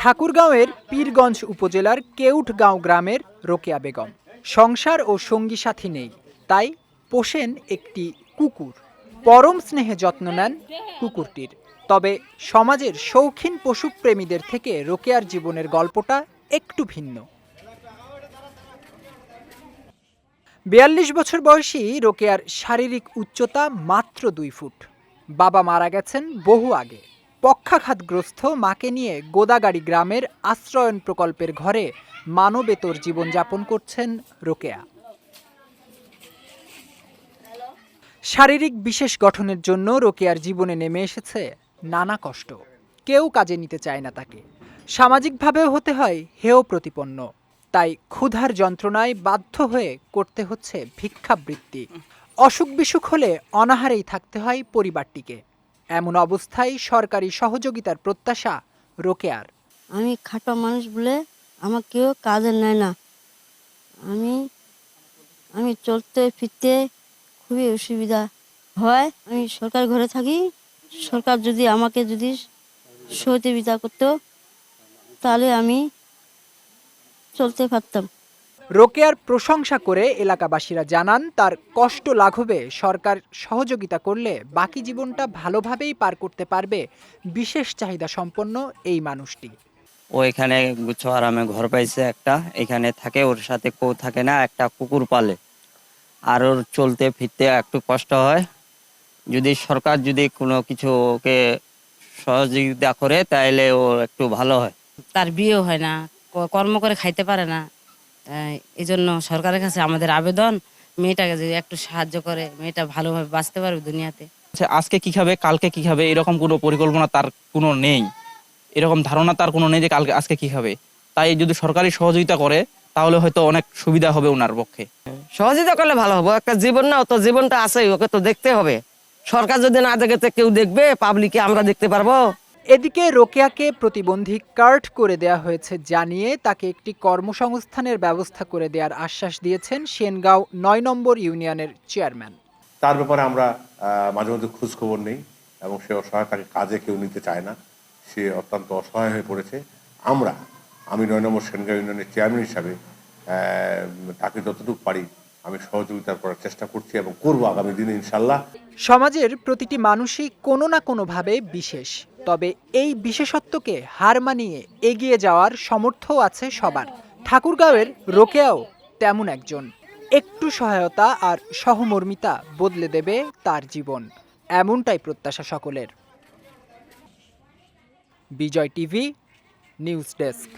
ঠাকুরগাঁওয়ের পীরগঞ্জ উপজেলার কেউটগাঁও গ্রামের রোকেয়া বেগম। সংসার ও সঙ্গী সাথী নেই, তাই পোষেন একটি কুকুর। পরম স্নেহে যত্ন নেন কুকুরটির। তবে সমাজের শৌখিন পশুপ্রেমীদের থেকে রোকেয়ার জীবনের গল্পটা একটু ভিন্ন। বিয়াল্লিশ বছর বয়সী রোকেয়ার শারীরিক উচ্চতা মাত্র দুই ফুট। বাবা মারা গেছেন বহু আগে। পক্ষাঘাতগ্রস্ত মাকে নিয়ে গোদাগাড়ি গ্রামের আশ্রয়ন প্রকল্পের ঘরে মানবেতর জীবনযাপন করছেন রোকেয়া। শারীরিক বিশেষ গঠনের জন্য রোকেয়ার জীবনে নেমে এসেছে নানা কষ্ট। কেউ কাজে নিতে চায় না তাকে। সামাজিকভাবেও হতে হয় হেয় প্রতিপন্ন। তাই ক্ষুধার যন্ত্রণায় বাধ্য হয়ে করতে হচ্ছে ভিক্ষাবৃত্তি। অসুখ বিসুখ হলে অনাহারেই থাকতে হয় পরিবারটিকে। এমন অবস্থায় সরকারি সহযোগিতার প্রত্যাশা রোকেয়ার। আমি খাটো মানুষ বলে আমার কেউ কাজে নেয় না। আমি আমি চলতে, ফিরতে খুবই অসুবিধা হয়। আমি সরকার ঘরে থাকি। সরকার যদি আমাকে যদি সহযোগিতা করতো, তাহলে আমি চলতে পারতাম। রোকেয়ার প্রশংসা করে এলাকাবাসীরা জানান তার কষ্ট লাঘবে সরকার সহযোগিতা করলে বাকি জীবনটা ভালোভাবেই পার করতে পারবে বিশেষ চাহিদা সম্পন্ন এই মানুষটি। ও এখানে গুচ্ছ আরামে ঘর পাইছে একটা এখানে থাকে ওর সাথে কেউ থাকে না একটা কুকুর পালে। আর ওর চলতে ফিরতে একটু কষ্ট হয়। যদি সরকার যদি কোনো কিছু ওকে সহযোগিতা করে তাহলে ও একটু ভালো হয়। তার বিয়েও হয় না কর্ম করে খাইতে পারে না। এই জন্য সরকারের কাছে আমাদের আবেদন মেয়েটাকে যদি একটু সাহায্য করে মেয়েটা ভালোভাবে বাঁচতে পারবে দুনিয়াতে। আচ্ছা, আজকে কি খাবে কালকে কি খাবে এরকম কোনো পরিকল্পনা তার কোনো নেই। এরকম ধারণা তার কোনো নেই যে কালকে আজকে কি খাবে। তাই যদি সরকারি সহযোগিতা করে তাহলে হয়তো অনেক সুবিধা হবে ওনার পক্ষে। সহযোগিতা করলে ভালো হবে একটা জীবন না তো জীবনটা আছে ওকে তো দেখতে হবে। সরকার যদি না দেখে কেউ দেখবে পাবলিকে আমরা দেখতে পারব। এদিকে রোকেয়াকে প্রতিবন্ধী কার্ড করে দেয়া হয়েছে জানিয়ে তাকে একটি কর্মসংস্থানের ব্যবস্থা করে দেওয়ার আশ্বাস দিয়েছেন সেনগাঁও নয় নম্বর ইউনিয়নের চেয়ারম্যান। তার ব্যাপারে আমরা মাঝে মধ্যে খোঁজ খবর নেই এবং সে অসহায়, তাকে কাজে কেউ নিতে চায় না। সে অত্যন্ত অসহায় হয়ে পড়েছে। আমরা, আমি নয় নম্বর সেনগাঁও ইউনিয়নের চেয়ারম্যান হিসাবে তাকে যতটুকু পারি আমি সহযোগিতা করার চেষ্টা করছি এবং করব আগামী দিনে ইনশাল্লাহ সমাজের প্রতিটি মানুষই কোনো না কোনোভাবে বিশেষ, তবে এই বিশেষত্বকে হার মানিয়ে এগিয়ে যাওয়ার সামর্থ্য আছে সবার। ঠাকুরগাঁওয়ের রোকেয়াও তেমন একজন। একটু সহায়তা আর সহমর্মিতা বদলে দেবে তার জীবন, এমনটাই প্রত্যাশা সকলের। Bijoy TV, news desk.